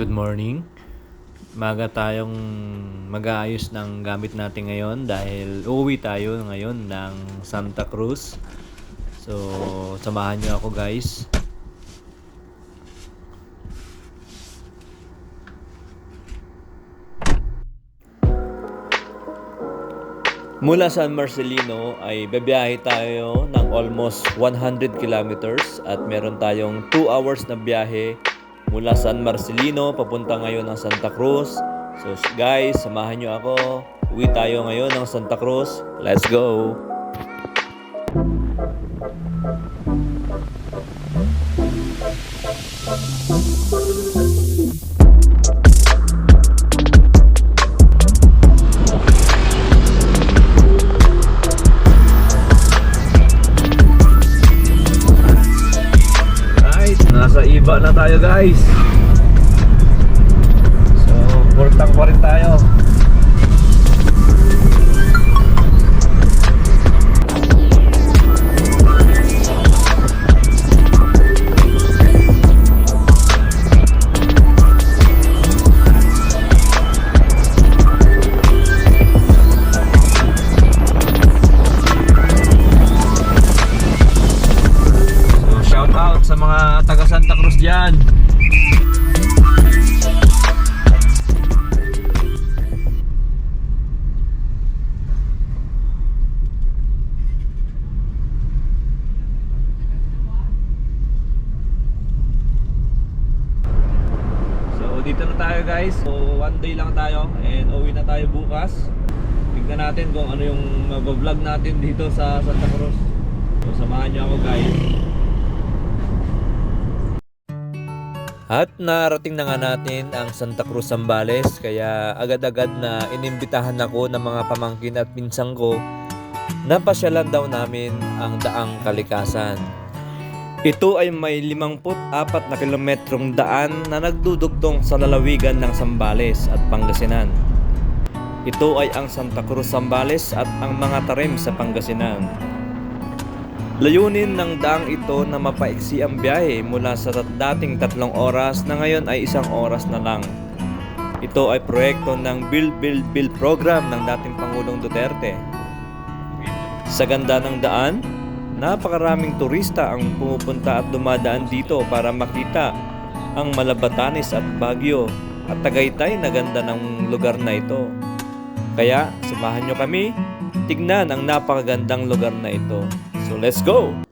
Good morning. Maga tayong mag-aayos ng gamit natin ngayon dahil uuwi tayo ngayon ng Santa Cruz. So, samahan niyo ako guys. Mula San Marcelino ay babiyahe tayo ng almost 100 kilometers at meron tayong 2 hours na biyahe mula San Marcelino papunta ngayon ng Santa Cruz. So guys, samahan nyo ako. Uwi tayo ngayon ng Santa Cruz. Let's go! Guys, nasa iba na tayo guys. So, portang pa rin tayo. Guys. So, one day lang tayo and uwi na tayo bukas. Tignan natin kung ano yung vlog natin dito sa Santa Cruz. So, samahan niyo ako guys. At narating na nga natin ang Santa Cruz Zambales kaya agad-agad na inimbitahan ako ng mga pamangkin at pinsang ko na pasyalan daw namin ang daang kalikasan. Ito ay may 54 na kilometrong daan na nagdudugtong sa lalawigan ng Zambales at Pangasinan. Ito ay ang Santa Cruz Zambales at ang mga tarim sa Pangasinan. Layunin ng daang ito na mapaiksi ang biyahe mula sa dating tatlong oras na ngayon ay isang oras na lang. Ito ay proyekto ng Build Build Build program ng dating Pangulong Duterte. Sa ganda ng daan, napakaraming turista ang pumupunta at dumadaan dito para makita ang Malabatanes at Baguio at Tagaytay na ganda ng lugar na ito. Kaya samahan nyo kami, tignan ang napakagandang lugar na ito. So let's go!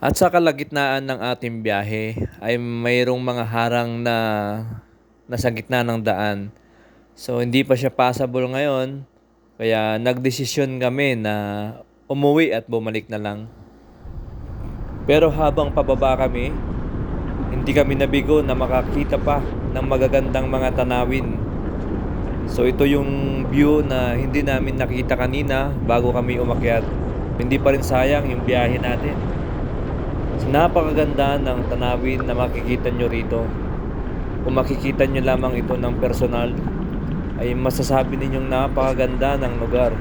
At sa kalagitnaan ng ating biyahe ay mayroong mga harang na nasa gitna ng daan. So hindi pa siya passable ngayon. Kaya nagdesisyon kami na umuwi at bumalik na lang. Pero habang pababa kami, hindi kami nabigo na makakita pa ng magagandang mga tanawin. So ito yung view na hindi namin nakita kanina bago kami umakyat. Hindi pa rin sayang yung biyahe natin. Napakaganda ng tanawin na makikita nyo rito. Kung makikita nyo lamang ito ng personal, ay masasabi ninyong napakaganda ng lugar.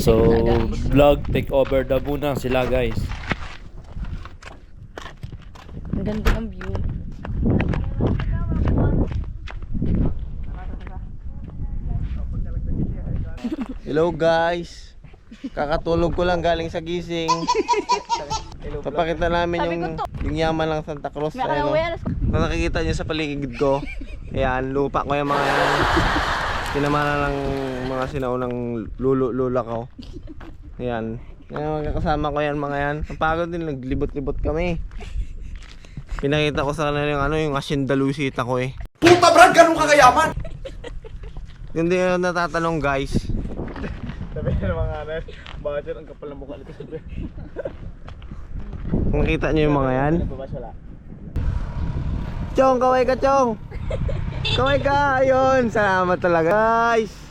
So, na guys. vlog take over daw muna sila guys. Ang ganda ng view. Hello guys. Kakatulog ko lang galing sa gising. Papakita namin yung yung yaman ng Santa Cruz. May wala. Kung nakikita nyo sa paligid ko, ayan, lupa ko yung mga yan. Pinamana ng mga sinaunang lulo-lula ko. Ayan. Ayan, mga kasama ko yan, mga yan. Ang pagod din, naglibot-libot kami. Pinakita ko sa kanila yung ano, yung asindalusita ko eh. Puta Brad, ganun ka kayaman! Hindi yung natatanong guys. Sabi ng mga ano, bakit yun ang kapal ng mukha nito sabi? Nakita nyo yung mga yan? Chong, kaway ka, Chong! Kaway ka! Ayun! Salamat talaga, guys!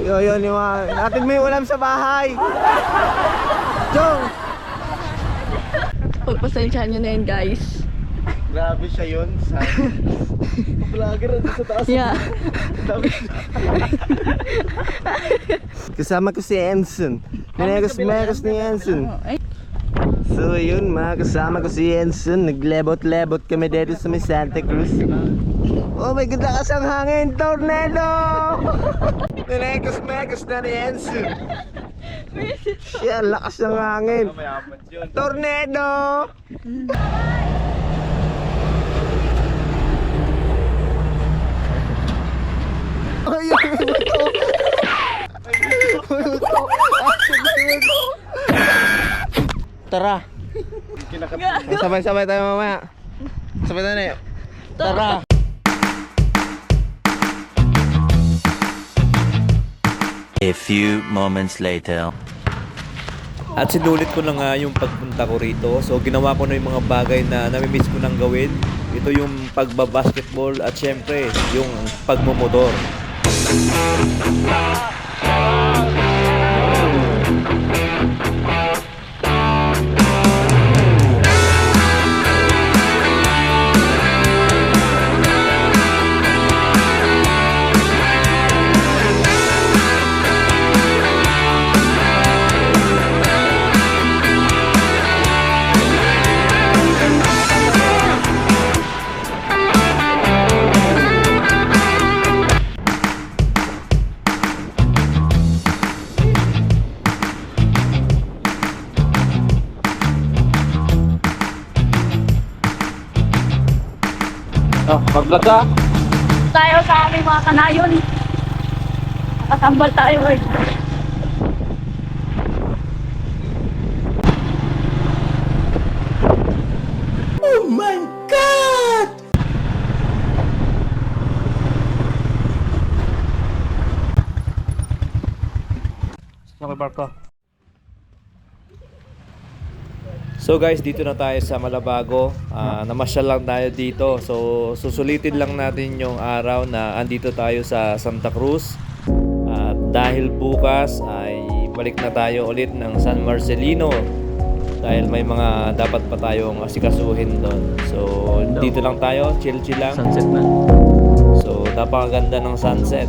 Yun, yun, yung mga... Natin yung ulam sa bahay! Chong! Pagpasensyahan nyo na yun guys. Grabe siya yun sa... Vlogger nandun sa taas. Yeah. Kasama ko si Enson. Minegos, minegos ni Enson. So yun mga kasama ko si Enson. Naglebot-lebot kami dito sa may Santa Cruz. Oh my God, lakas ang hangin! Tornado! Minegos-megos na ni Enson. Siya, lakas ng hangin. Tornado! Ay, ay, may buto! May buto! Buto? Tara! Sabay-sabay tayo mamaya. Sabay tayo na yun. Tara! A few moments later. At sinulit ko na nga yung pagpunta ko rito. So ginawa ko na yung mga bagay na namimiss ko nang gawin. Ito yung pagbabasketball at syempre yung pagmumotor. Tayo sa aming mga kanayon. Nakasambal tayo eh. Okay, Barko. So guys, dito na tayo sa Malabago. Ah, namasyal lang tayo dito. So susulitin lang natin yung araw na andito tayo sa Santa Cruz. At dahil bukas ay balik na tayo ulit ng San Marcelino. Dahil may mga dapat pa tayong asikasuhin doon. So dito lang tayo, chill-chill lang. Sunset na. So napakaganda ng sunset.